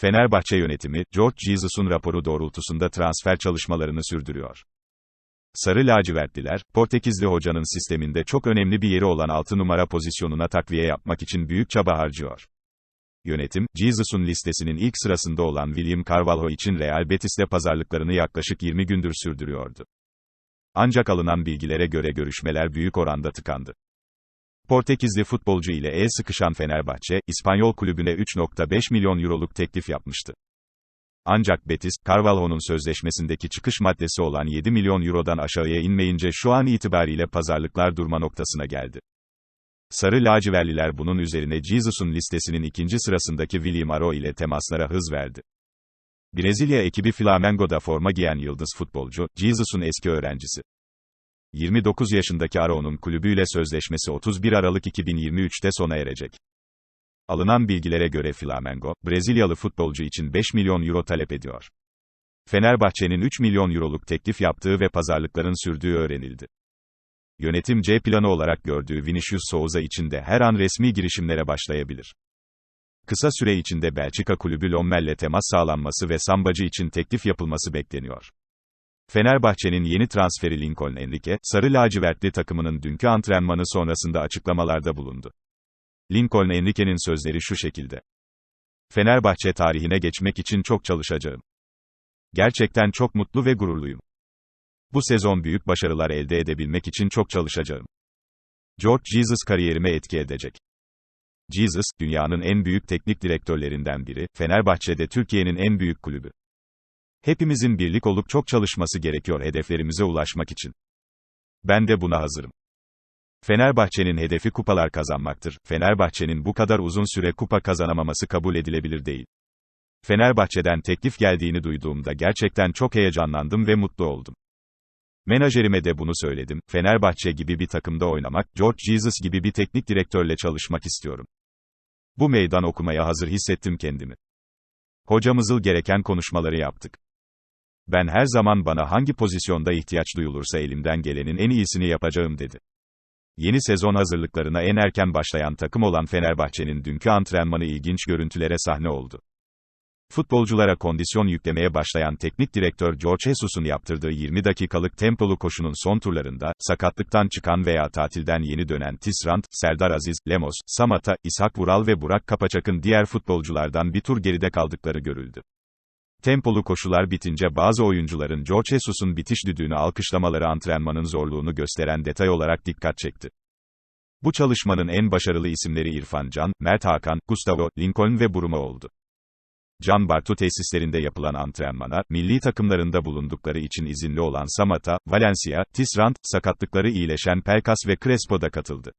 Fenerbahçe yönetimi, George Jesus'un raporu doğrultusunda transfer çalışmalarını sürdürüyor. Sarı lacivertliler, Portekizli hocanın sisteminde çok önemli bir yeri olan 6 numara pozisyonuna takviye yapmak için büyük çaba harcıyor. Yönetim, Jesus'un listesinin ilk sırasında olan William Carvalho için Real Betis'le pazarlıklarını yaklaşık 20 gündür sürdürüyordu. Ancak alınan bilgilere göre görüşmeler büyük oranda tıkandı. Portekizli futbolcu ile el sıkışan Fenerbahçe, İspanyol kulübüne 3.5 milyon euroluk teklif yapmıştı. Ancak Betis, Carvalho'nun sözleşmesindeki çıkış maddesi olan 7 milyon eurodan aşağıya inmeyince şu an itibariyle pazarlıklar durma noktasına geldi. Sarı laciverliler bunun üzerine Jesus'un listesinin ikinci sırasındaki William Aro ile temaslara hız verdi. Brezilya ekibi Flamengo'da forma giyen yıldız futbolcu, Jesus'un eski öğrencisi. 29 yaşındaki Aro'nun kulübüyle sözleşmesi 31 Aralık 2023'te sona erecek. Alınan bilgilere göre Flamengo, Brezilyalı futbolcu için 5 milyon euro talep ediyor. Fenerbahçe'nin 3 milyon euroluk teklif yaptığı ve pazarlıkların sürdüğü öğrenildi. Yönetim C planı olarak gördüğü Vinicius Souza için de her an resmi girişimlere başlayabilir. Kısa süre içinde Belçika kulübü Lommel'le temas sağlanması ve Sambacı için teklif yapılması bekleniyor. Fenerbahçe'nin yeni transferi Lincoln Enrique, Sarı Lacivertli takımının dünkü antrenmanı sonrasında açıklamalarda bulundu. Lincoln Enrique'nin sözleri şu şekilde. Fenerbahçe tarihine geçmek için çok çalışacağım. Gerçekten çok mutlu ve gururluyum. Bu sezon büyük başarılar elde edebilmek için çok çalışacağım. George Jesus kariyerime etki edecek. Jesus, dünyanın en büyük teknik direktörlerinden biri, Fenerbahçe'de Türkiye'nin en büyük kulübü. Hepimizin birlik olup çok çalışması gerekiyor hedeflerimize ulaşmak için. Ben de buna hazırım. Fenerbahçe'nin hedefi kupalar kazanmaktır. Fenerbahçe'nin bu kadar uzun süre kupa kazanamaması kabul edilebilir değil. Fenerbahçe'den teklif geldiğini duyduğumda gerçekten çok heyecanlandım ve mutlu oldum. Menajerime de bunu söyledim. Fenerbahçe gibi bir takımda oynamak, George Jesus gibi bir teknik direktörle çalışmak istiyorum. Bu meydan okumaya hazır hissettim kendimi. Hocamızıl gereken konuşmaları yaptık. Ben her zaman bana hangi pozisyonda ihtiyaç duyulursa elimden gelenin en iyisini yapacağım dedi. Yeni sezon hazırlıklarına en erken başlayan takım olan Fenerbahçe'nin dünkü antrenmanı ilginç görüntülere sahne oldu. Futbolculara kondisyon yüklemeye başlayan teknik direktör George Jesus'un yaptırdığı 20 dakikalık tempolu koşunun son turlarında, sakatlıktan çıkan veya tatilden yeni dönen Tisrant, Serdar Aziz, Lemos, Samata, İshak Vural ve Burak Kapaçak'ın diğer futbolculardan bir tur geride kaldıkları görüldü. Tempolu koşular bitince bazı oyuncuların George Jesus'un bitiş düdüğünü alkışlamaları antrenmanın zorluğunu gösteren detay olarak dikkat çekti. Bu çalışmanın en başarılı isimleri İrfan Can, Mert Hakan, Gustavo, Lincoln ve Buruma oldu. Can Bartu tesislerinde yapılan antrenmana, milli takımlarında bulundukları için izinli olan Samata, Valencia, Tisrant, sakatlıkları iyileşen Pelkas ve Crespo da katıldı.